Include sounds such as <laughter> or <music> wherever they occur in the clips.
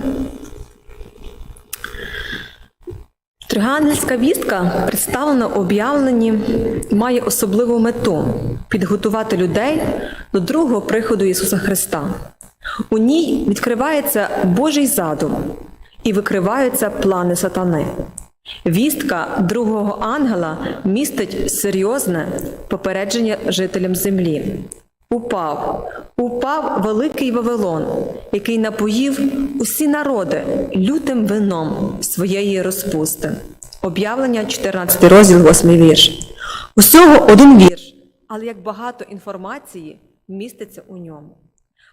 почати. Тригангельська вістка, представлена у об'явленні, має особливу мету підготувати людей до другого приходу Ісуса Христа. У ній відкривається Божий задум і викриваються плани сатани. Вістка другого ангела містить серйозне попередження жителям землі. Упав, упав великий Вавилон, який напоїв усі народи лютим вином своєї розпусти. Об'явлення 14 розділ, 8 вірш. Усього один вірш, але як багато інформації міститься у ньому.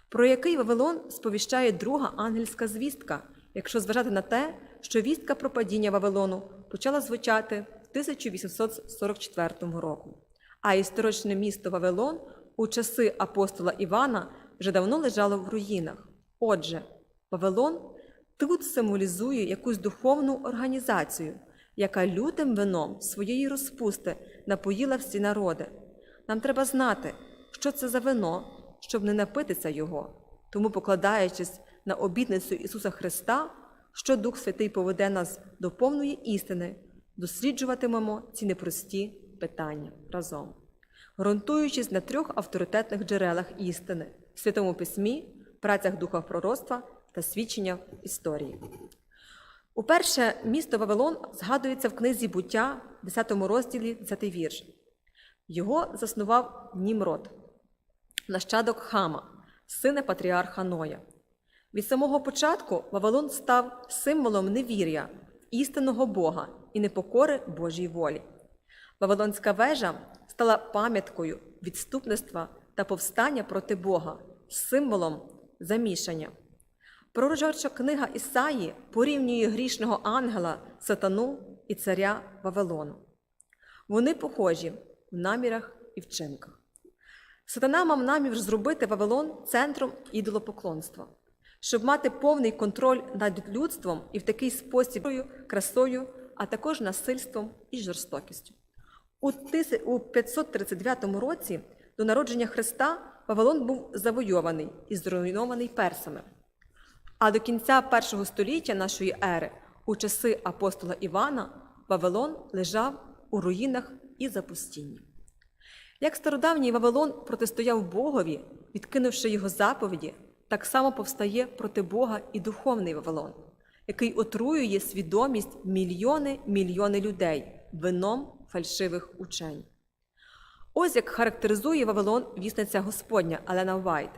Про який Вавилон сповіщає друга ангельська звістка, якщо зважати на те, що вістка про падіння Вавилону почала звучати в 1844 року, а історичне місто Вавилон у часи апостола Івана вже давно лежало в руїнах. Отже, Вавилон тут символізує якусь духовну організацію, яка лютим вином своєї розпусти напоїла всі народи. Нам треба знати, що це за вино, щоб не напитися його. Тому, покладаючись на обітницю Ісуса Христа, що Дух Святий поведе нас до повної істини, досліджуватимемо ці непрості питання разом, ґрунтуючись на трьох авторитетних джерелах істини Святому Письмі, працях Духа пророцтва та свідчення історії. Уперше місто Вавилон згадується в книзі буття, 10 розділі, 10 вірш. Його заснував Німрод, нащадок Хама, сина патріарха Ноя. Від самого початку Вавилон став символом невір'я, істинного Бога і непокори Божій волі. Вавилонська вежа стала пам'яткою відступництва та повстання проти Бога, символом замішання. Пророча книга Ісаї порівнює грішного ангела, сатану і царя Вавилону. Вони похожі в намірах і вчинках. Сатана мав намір зробити Вавилон центром ідолопоклонства, щоб мати повний контроль над людством і в такий спосіб красою, а також насильством і жорстокістю. У 539 році до народження Христа Вавилон був завойований і зруйнований персами. А до кінця першого століття нашої ери, у часи апостола Івана, Вавилон лежав у руїнах і запустінні. Як стародавній Вавилон протистояв Богові, відкинувши його заповіді, так само повстає проти Бога і духовний Вавилон, який отруює свідомість мільйони мільйони людей вином фальшивих учень. Ось як характеризує Вавилон вісниця Господня Алена Вайт.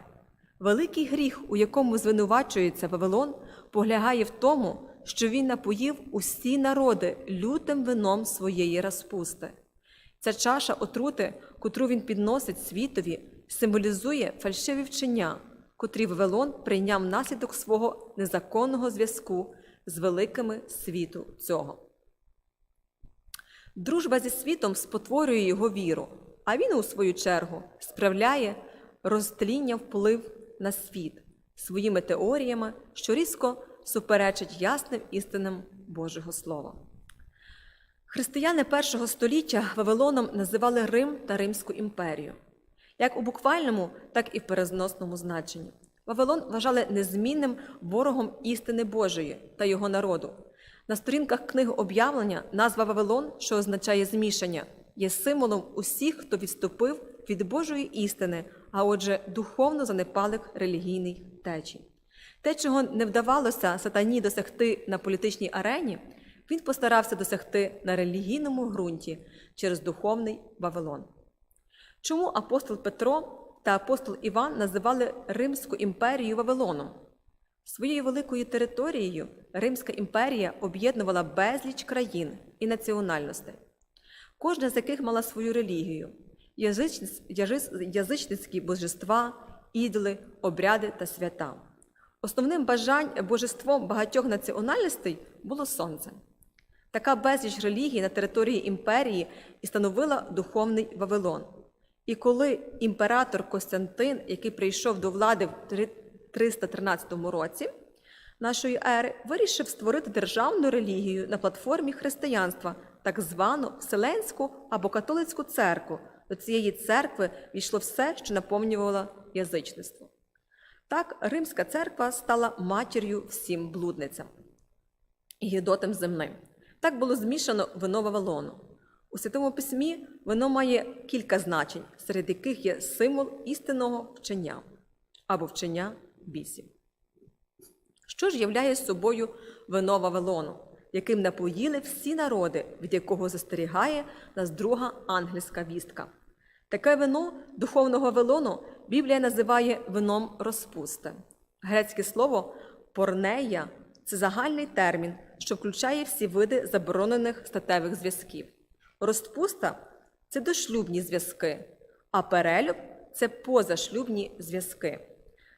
Великий гріх, у якому звинувачується Вавилон, полягає в тому, що він напоїв усі народи лютим вином своєї розпусти. Ця чаша отрути, котру він підносить світові, символізує фальшиві вчення, котрі Вавилон прийняв внаслідок свого незаконного зв'язку з великими світу цього. Дружба зі світом спотворює його віру, а він, у свою чергу, справляє розтління вплив на світ своїми теоріями, що різко суперечить ясним істинам Божого Слова. Християни першого століття Вавилоном називали Рим та Римську імперію, як у буквальному, так і в перезносному значенні. Вавилон вважали незмінним ворогом істини Божої та його народу. На сторінках книги об'явлення назва Вавилон, що означає змішання, є символом усіх, хто відступив від Божої істини, а отже, духовно занепалих релігійний течій. Те, чого не вдавалося сатані досягти на політичній арені, він постарався досягти на релігійному ґрунті через духовний Вавилон. Чому апостол Петро та апостол Іван називали Римську імперію Вавилоном? Своєю великою територією Римська імперія об'єднувала безліч країн і національностей, кожна з яких мала свою релігію, язичницькі божества, ідоли, обряди та свята. Основним бажань божеством багатьох національностей було сонце. Така безліч релігій на території імперії і становила духовний Вавилон. І коли імператор Костянтин, який прийшов до влади в 313 році нашої ери, вирішив створити державну релігію на платформі християнства, так звану Вселенську або католицьку церкву. До цієї церкви війшло все, що наповнювало язичництво. Так, Римська церква стала матір'ю всім блудницям і гідотам земним. Так було змішано вино Вавилону. У Святому Письмі вино має кілька значень, серед яких є символ істинного вчення або вчення бісів. Що ж являє собою вино Вавилону, яким напоїли всі народи, від якого застерігає нас друга ангельська вістка? Таке вино духовного Вавилону Біблія називає вином розпусти. Грецьке слово порнея це загальний термін, що включає всі види заборонених статевих зв'язків. Розпуста це дошлюбні зв'язки, а перелюб це позашлюбні зв'язки.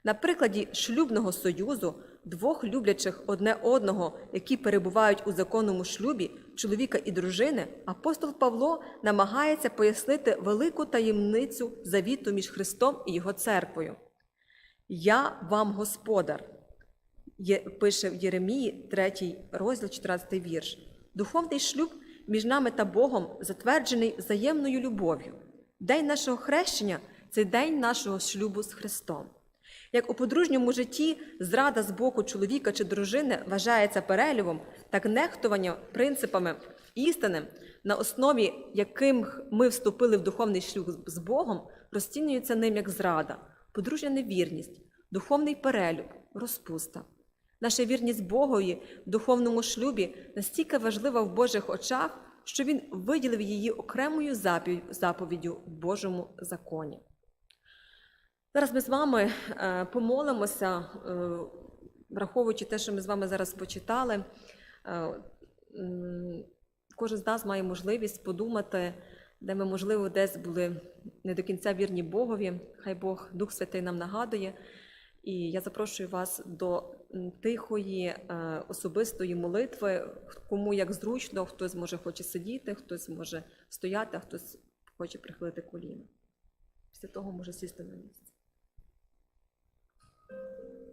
На прикладі шлюбного союзу двох люблячих одне одного, які перебувають у законному шлюбі чоловіка і дружини, апостол Павло намагається пояснити велику таємницю завіту між Христом і Його церквою. Я вам господар, пише в Єремії, 3 розділ, 14 вірш. Духовний шлюб між нами та Богом затверджений взаємною любов'ю. День нашого хрещення це день нашого шлюбу з Христом. Як у подружньому житті зрада з боку чоловіка чи дружини вважається перелюбом, так нехтування принципами істини, на основі яким ми вступили в духовний шлюб з Богом, розцінюється ним як зрада, подружня невірність, духовний перелюб, розпуста. Наша вірність Богові в духовному шлюбі настільки важлива в Божих очах, що Він виділив її окремою заповіддю в Божому законі. Зараз ми з вами е, помолимося, е, враховуючи те, що ми з вами зараз почитали. Е, кожен з нас має можливість подумати, де ми, можливо, десь були не до кінця вірні Богові. Хай Бог Дух Святий нам нагадує. І я запрошую вас до тихої, особистої молитви, кому як зручно, хтось може хоче сидіти, хтось може стояти, а хтось хоче прихилити коліна. Після того може сісти на місце. Thank you.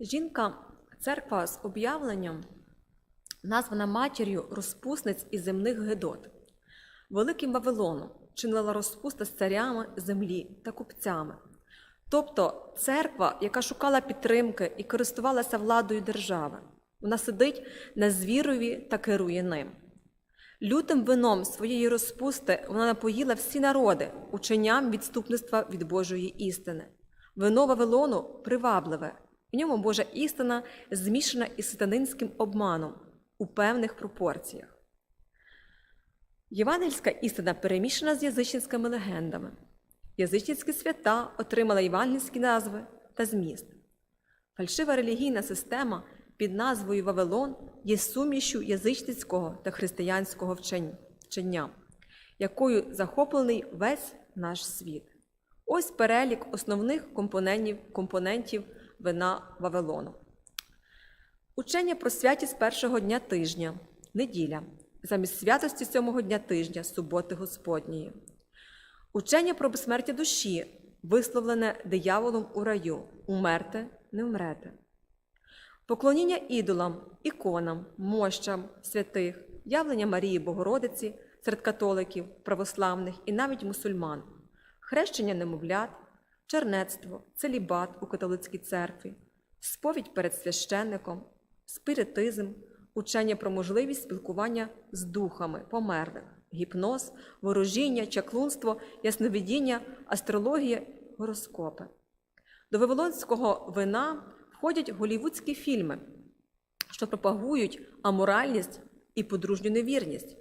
Жінка, церква з об'явленням, названа матір'ю розпусниць і земних гидот. Великим Вавилоном чинила розпуста з царями землі та купцями. Тобто церква, яка шукала підтримки і користувалася владою держави, вона сидить на звірові та керує ним. Лютим вином своєї розпусти вона напоїла всі народи ученням відступництва від Божої істини. Вино Вавилону привабливе, в ньому Божа істина змішана із сатанинським обманом у певних пропорціях. Євангельська істина перемішана з язичницькими легендами. Язичницькі свята отримали євангельські назви та зміст. Фальшива релігійна система під назвою Вавилон є сумішю язичницького та християнського вчення, якою захоплений весь наш світ. Ось перелік основних компонентів компонентів вина Вавилону. Учення про святість першого дня тижня, неділя, замість святості сьомого дня тижня, суботи Господньої. Учення про безсмертя душі, висловлене дияволом у раю, умерте, не вмрете. Поклоніння ідолам, іконам, мощам, святих, явлення Марії Богородиці серед католиків, православних і навіть мусульман, хрещення немовлят, чернецтво, целібат у католицькій церкві, сповідь перед священником, спіритизм, учення про можливість спілкування з духами померлих, гіпноз, ворожіння, чаклунство, ясновидіння, астрологія, гороскопи. До вавилонського вина входять голівудські фільми, що пропагують аморальність і подружню невірність,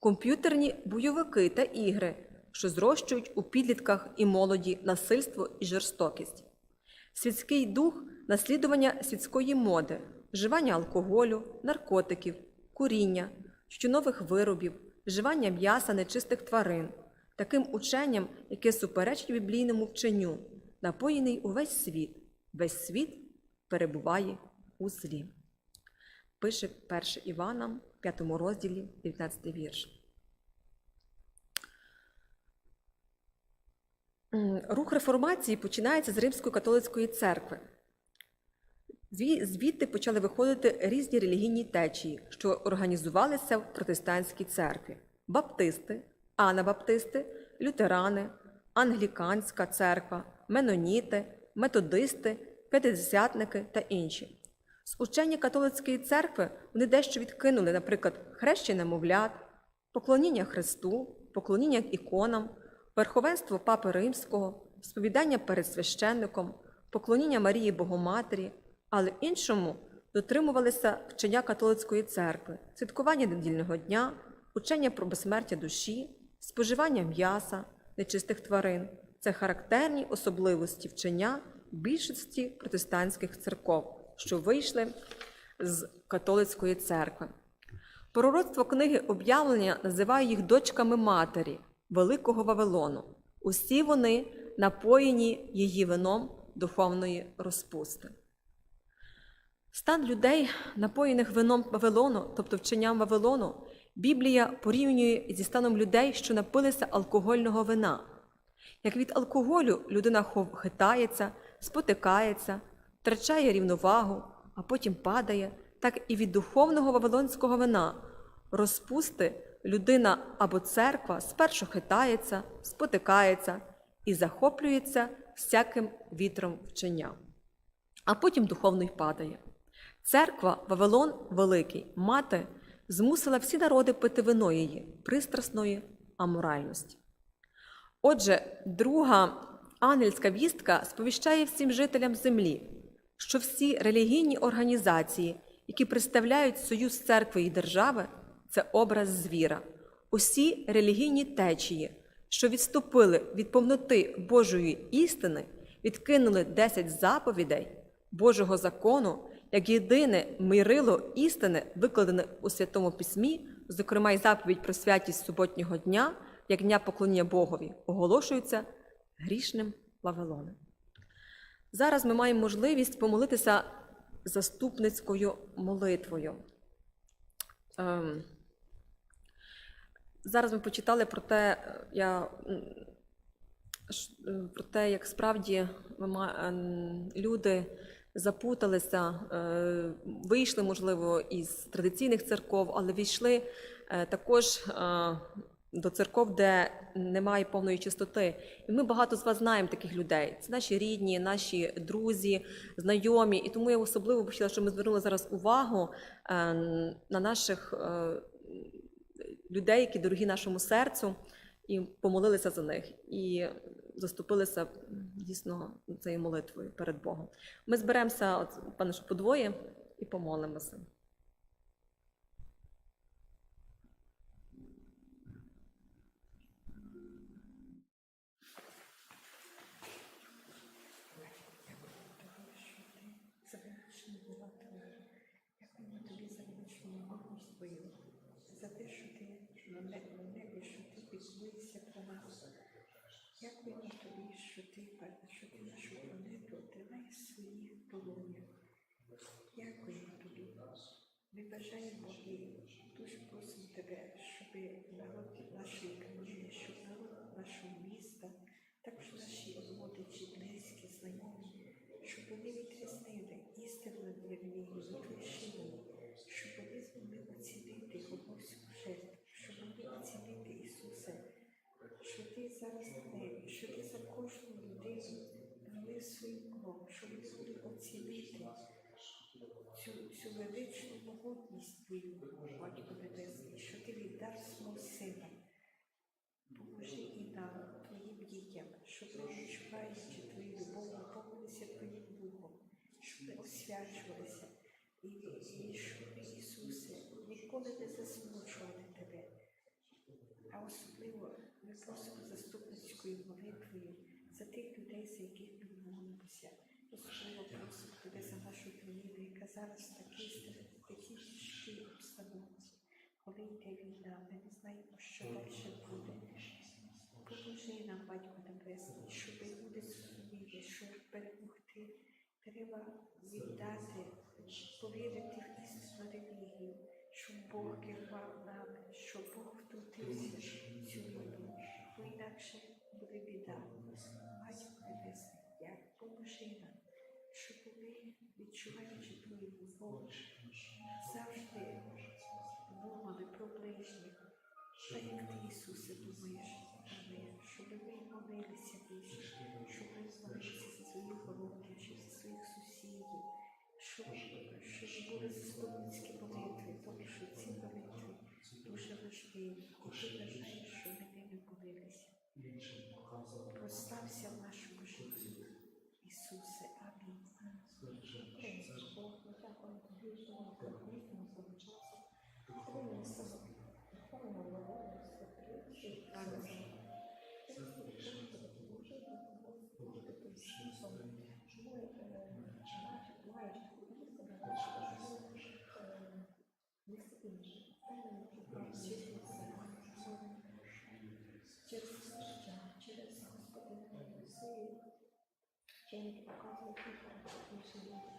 комп'ютерні бойовики та ігри, що зрощують у підлітках і молоді насильство і жорстокість, світський дух наслідування світської моди, вживання алкоголю, наркотиків, куріння, тютюнових виробів, вживання м'яса нечистих тварин, таким ученням, яке суперечить біблійному вченню, напоєний увесь світ, весь світ перебуває у злі. Пише 1 Івана, 5 розділі, 19 вірш. Рух реформації починається з Римської католицької церкви. Звідти почали виходити різні релігійні течії, що організувалися в протестантській церкві: баптисти, анабаптисти, лютерани, англіканська церква, меноніти, методисти, п'ятидесятники та інші. З учення католицької церкви вони дещо відкинули, наприклад, хрещення немовлят, поклоніння Христу, поклоніння іконам, верховенство Папи Римського, сповідання перед священником, поклоніння Марії Богоматері, але іншому дотримувалися вчення католицької церкви, святкування недільного дня, учення про безсмертя душі, споживання м'яса, нечистих тварин. Це характерні особливості вчення більшості протестантських церков, що вийшли з католицької церкви. Пророцтво книги об'явлення називає їх дочками матері Великого Вавилону. Усі вони напоєні її вином духовної розпусти. Стан людей, напоєних вином Вавилону, тобто вченням Вавилону, Біблія порівнює зі станом людей, що напилися алкогольного вина. Як від алкоголю людина хитається, спотикається, втрачає рівновагу, а потім падає, так і від духовного вавилонського вина розпусти людина або церква спершу хитається, спотикається і захоплюється всяким вітром вчення, а потім духовно й падає. Церква Вавилон Великий, мати, змусила всі народи пити вино її, пристрасної аморальності. Отже, друга ангельська вістка сповіщає всім жителям землі, що всі релігійні організації, які представляють союз церкви і держави, це образ звіра. Усі релігійні течії, що відступили від повноти Божої істини, відкинули 10 заповідей Божого закону як єдине мирило істини, викладене у Святому Письмі, зокрема й заповідь про святість суботнього дня, як дня поклоніння Богові, оголошується грішним Вавилоном. Зараз ми маємо можливість помолитися заступницькою молитвою. Ем, Зараз ми почитали про те, е, я, е, про те, як справді ем, люди запуталися, е, вийшли, можливо, із традиційних церков, але війшли також до церков, де немає повної чистоти. І ми багато з вас знаємо таких людей. Це наші рідні, наші друзі, знайомі. І тому я особливо б хотіла, щоб ми звернули зараз увагу е, на наших людей, які дорогі нашому серцю, і помолилися за них, і заступилися дійсно цією молитвою перед Богом. Ми зберемося, от, пане, що подвоє, і помолимося. За те, що на небі, що ти піклуєшся про нас. Дякуємо тобі, що ти, що ти нашу планету тримаєш своїх долонях. Дякуємо тобі. Ми бажаємо і дуже просимо тебе, щоб народ нашої країни, щоб народ нашого міста, також наші родичі, близькі, знайомі, щоб вони відрізнили істину від вірні, від лишини, щоб вони змогли оцінити Господську жертву, щоб вони оцінити Ісусе, що Ти зараз на небі, що ти за кожну людину дали свою кров, щоб могли оцінити цю, цю величну могутність твою, Батько Небесний, що ти віддав свого сина. Поможи і нам, твоїм дітям, щоб ми, відчуваючи твою любов, наповнилися твоїм духом, щоб ми освячувалися. І, і щоб Ісусе, ніколи не засмучували тебе. А особливо ми просимо заступницькою молитвою за тих людей, за яких ми молимося. Тебе за нашу країну, яка зараз в такій стра- такій обстановці. Коли йде війна, ми не знаємо, що далі буде. Поможи нам, Батько Небесний, щоб люди зрозуміли, що перемогти треба віддати, повірити в істинну релігію, що Бог керував нами, що Бог втрутився в цю війну, бо інакше буде біда. Батько Небесний, я поможи нам, щоб ми, відчуваючи твою любов, завжди думали про ближніх. Та як ти, Ісусе, думаєш щоб ми молилися більше, щоб ми молилися за своїх родичів, за своїх сусідів, щоб, щоб були заступницькі молитви, тому що ці молитви дуже важливі. І ти бажаєш, щоб ми ними молилися. Прослався в нашому житті. Ісусе, інше? Через життя, через Господина Месію, Чим ти показує більше люди.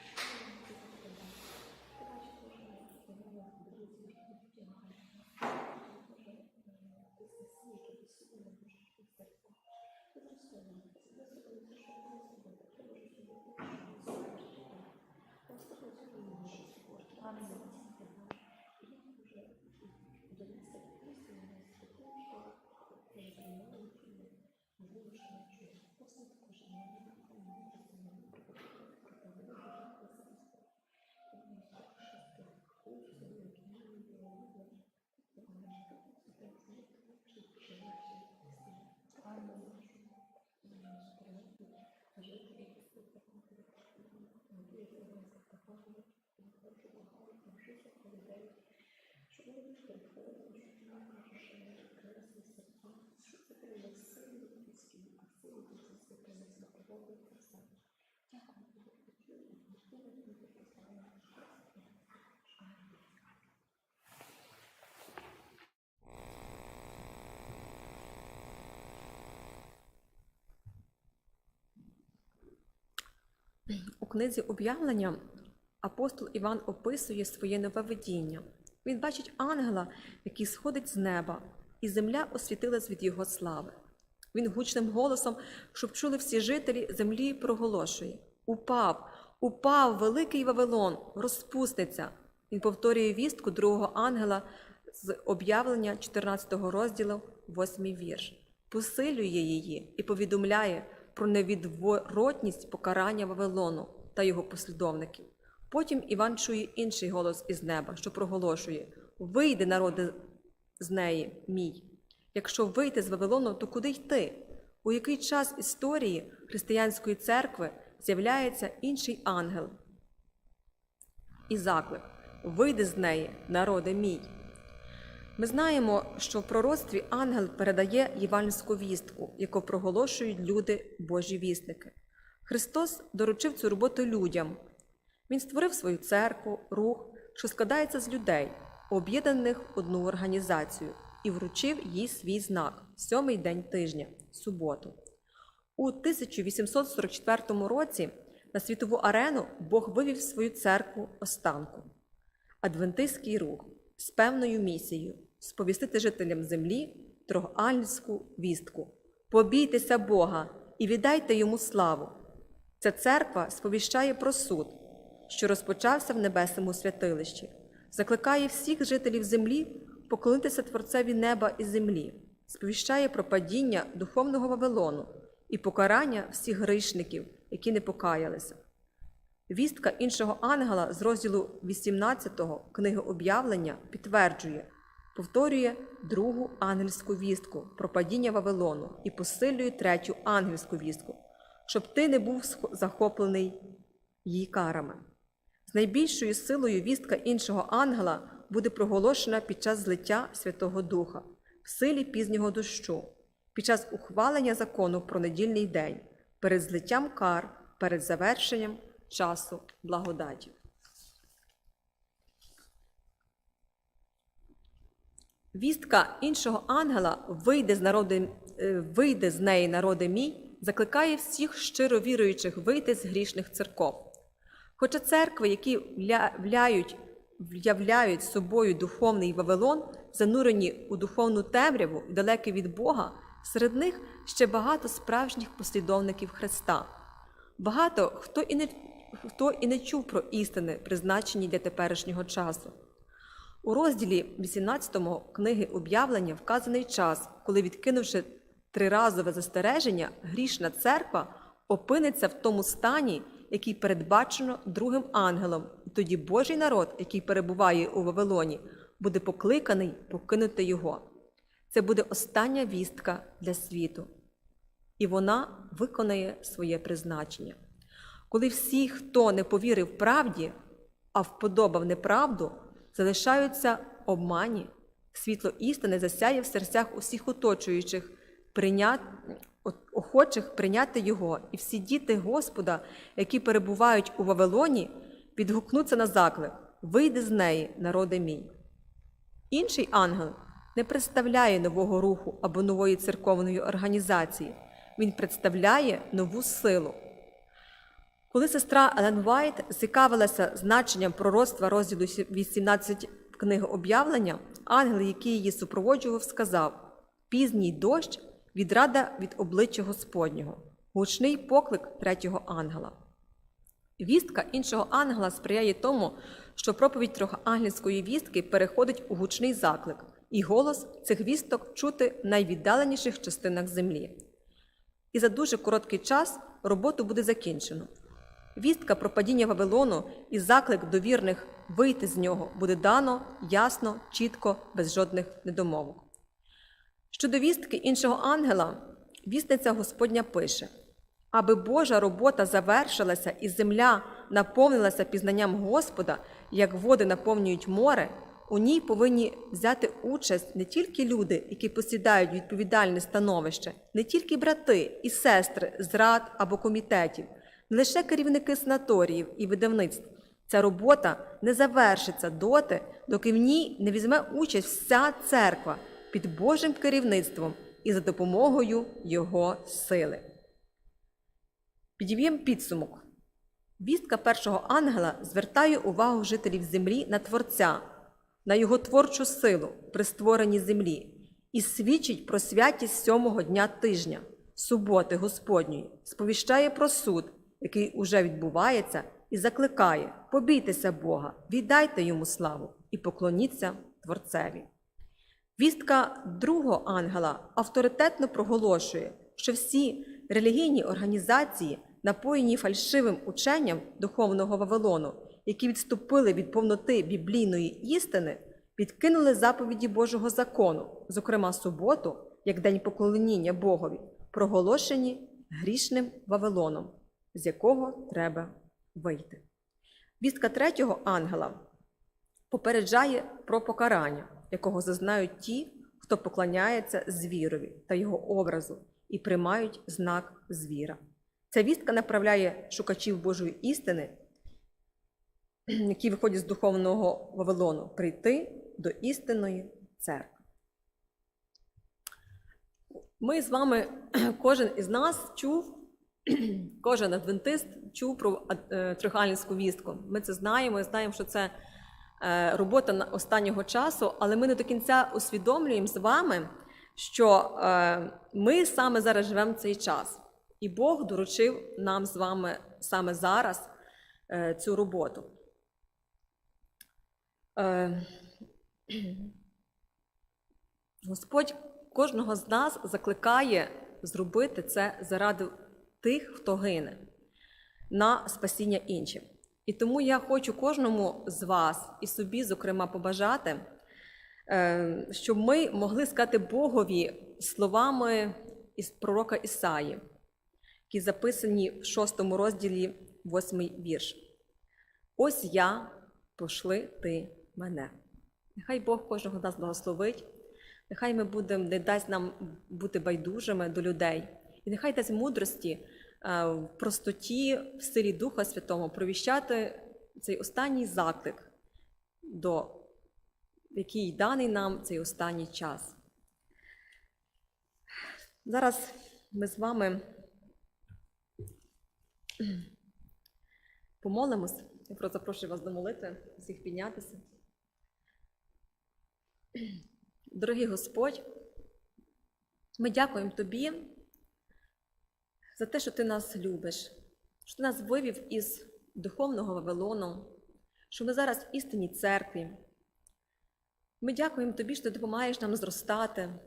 У книзі об'явлення апостол Іван описує своє нове видіння. Він бачить ангела, який сходить з неба, і земля освітилась від його слави. Він гучним голосом, щоб чули всі жителі землі, проголошує: Упав, упав великий Вавилон, розпуститься. Він повторює вістку другого ангела з об'явлення 14 розділу, 8 вірш. Посилює її і повідомляє про невідворотність покарання Вавилону та його послідовників. Потім Іван чує інший голос із неба, що проголошує: Вийди, народи, з неї, мій. Якщо вийти з Вавилону, то куди йти? У який час історії християнської церкви з'являється інший ангел? І заклик: Вийди з неї, народи мій. Ми знаємо, що в пророцтві ангел передає євангельську вістку, яку проголошують люди Божі вісники. Христос доручив цю роботу людям. Він створив свою церкву, рух, що складається з людей, об'єднаних в одну організацію, і вручив їй свій знак сьомий день тижня суботу. У 1844 році на світову арену Бог вивів свою церкву останку адвентистський рух з певною місією сповістити жителям землі трогальницьку вістку. Побійтеся Бога і віддайте йому славу. Ця церква сповіщає про суд, що розпочався в небесному святилищі, закликає всіх жителів землі поклонитися Творцеві неба і землі, сповіщає про падіння духовного Вавилону і покарання всіх грішників, які не покаялися. Вістка іншого ангела з розділу 18 книги об'явлення підтверджує, повторює другу ангельську вістку про падіння Вавилону і посилює третю ангельську вістку, щоб ти не був захоплений її карами. Найбільшою силою вістка іншого ангела буде проголошена під час злиття Святого Духа, в силі пізнього дощу, під час ухвалення закону про недільний день, перед злиттям кар, перед завершенням часу благодаті. Вістка іншого ангела вийде з, народи, е, вийде з неї народи мій, закликає всіх щиро віруючих вийти з грішних церков. Хоча церкви, які вля- вляють, собою духовний Вавилон, занурені у духовну темряву, далекі від Бога, серед них ще багато справжніх послідовників Христа. Багато хто і не, хто і не чув про істини, призначені для теперішнього часу. У розділі 18 книги об'явлення вказаний час, коли, відкинувши триразове застереження, грішна церква опиниться в тому стані, який передбачено другим ангелом, і тоді Божий народ, який перебуває у Вавилоні, буде покликаний покинути його. Це буде остання вістка для світу, і вона виконає своє призначення. Коли всі, хто не повірив правді, а вподобав неправду, залишаються обмані, світло істини засяє в серцях усіх оточуючих, прийня... охочих прийняти його, і всі діти Господа, які перебувають у Вавилоні, відгукнуться на заклик: Вийди з неї, народи мій. Інший ангел не представляє нового руху або нової церковної організації. Він представляє нову силу. Коли сестра Елен Вайт цікавилася значенням пророцтва розділу 18 книги об'явлення, ангел, який її супроводжував, сказав: Пізній дощ відрада від обличчя Господнього, гучний поклик третього ангела. Вістка іншого ангела сприяє тому, що проповідь трьохангельської вістки переходить у гучний заклик, і голос цих вісток чути в найвіддаленіших частинах землі. І за дуже короткий час роботу буде закінчено. Вістка про падіння Вавилону і заклик до вірних вийти з нього буде дано ясно, чітко, без жодних недомовок. Щодо вістки іншого ангела, вісниця Господня пише: аби Божа робота завершилася і земля наповнилася пізнанням Господа, як води наповнюють море, у ній повинні взяти участь не тільки люди, які посідають відповідальне становище, не тільки брати і сестри з рад або комітетів, не лише керівники санаторіїв і видавництв. Ця робота не завершиться доти, доки в ній не візьме участь вся церква під Божим керівництвом і за допомогою Його сили. Підіб'ємо підсумок. Вістка першого ангела звертає увагу жителів землі на Творця, на його творчу силу при створенні землі і свідчить про святість сьомого дня тижня, суботи Господньої, сповіщає про суд, який уже відбувається, і закликає: побійтеся Бога, віддайте йому славу і поклоніться Творцеві. Вістка другого ангела авторитетно проголошує, що всі релігійні організації, напоєні фальшивим ученням духовного Вавилону, які відступили від повноти біблійної істини, відкинули заповіді Божого закону, зокрема суботу, як день поклоніння Богові, проголошені грішним Вавилоном, з якого треба вийти. Вістка третього ангела попереджає про покарання, якого зазнають ті, хто поклоняється звірові та його образу і приймають знак звіра. Ця вістка направляє шукачів Божої істини, <clears throat> які виходять з духовного Вавилону, прийти до істинної церкви. Ми з вами, <clears throat> кожен із нас чув, <clears throat> кожен адвентист чув про е, трьохангельську вістку. Ми це знаємо, і знаємо, що це робота останнього часу, але ми не до кінця усвідомлюємо з вами, що е, ми саме зараз живемо в цей час, і Бог доручив нам з вами саме зараз е, цю роботу. Е, <clears throat> Господь кожного з нас закликає зробити це заради тих, хто гине, на спасіння іншим. І тому я хочу кожному з вас і собі, зокрема, побажати, е, щоб ми могли сказати Богові словами із пророка Ісаї, які записані в шостому розділі, восьмий вірш. Ось я, пошли ти мене. Нехай Бог кожного нас благословить, нехай ми будемо, не дасть нам бути байдужими до людей, і нехай дасть мудрості в простоті, в силі Духа Святого провіщати цей останній заклик, до який даний нам цей останній час. Зараз ми з вами помолимось. Я просто запрошую вас до молитви, всіх піднятися. Дорогий Господь, ми дякуємо Тобі за те, що Ти нас любиш, що Ти нас вивів із духовного Вавилону, що ми зараз в істинній церкві. Ми дякуємо Тобі, що ти допомагаєш нам зростати,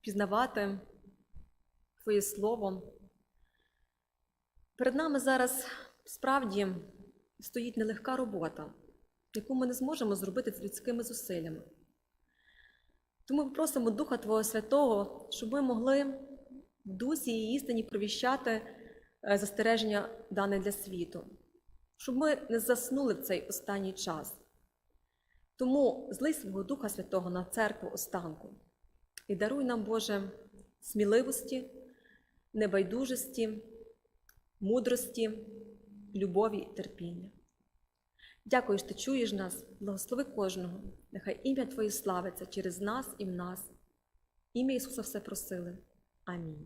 пізнавати Твоє Слово. Перед нами зараз справді стоїть нелегка робота, яку ми не зможемо зробити з людськими зусиллями. Тому ми просимо Духа Твого Святого, щоб ми могли дусі і істині провіщати е, застереження дане для світу, щоб ми не заснули в цей останній час. Тому злий свого Духа Святого на церкву останку і даруй нам, Боже, сміливості, небайдужості, мудрості, любові і терпіння. Дякую, що ти чуєш нас, благослови кожного. Нехай ім'я Твоє славиться через нас і в нас. Ім'я Ісуса все просили. Амінь.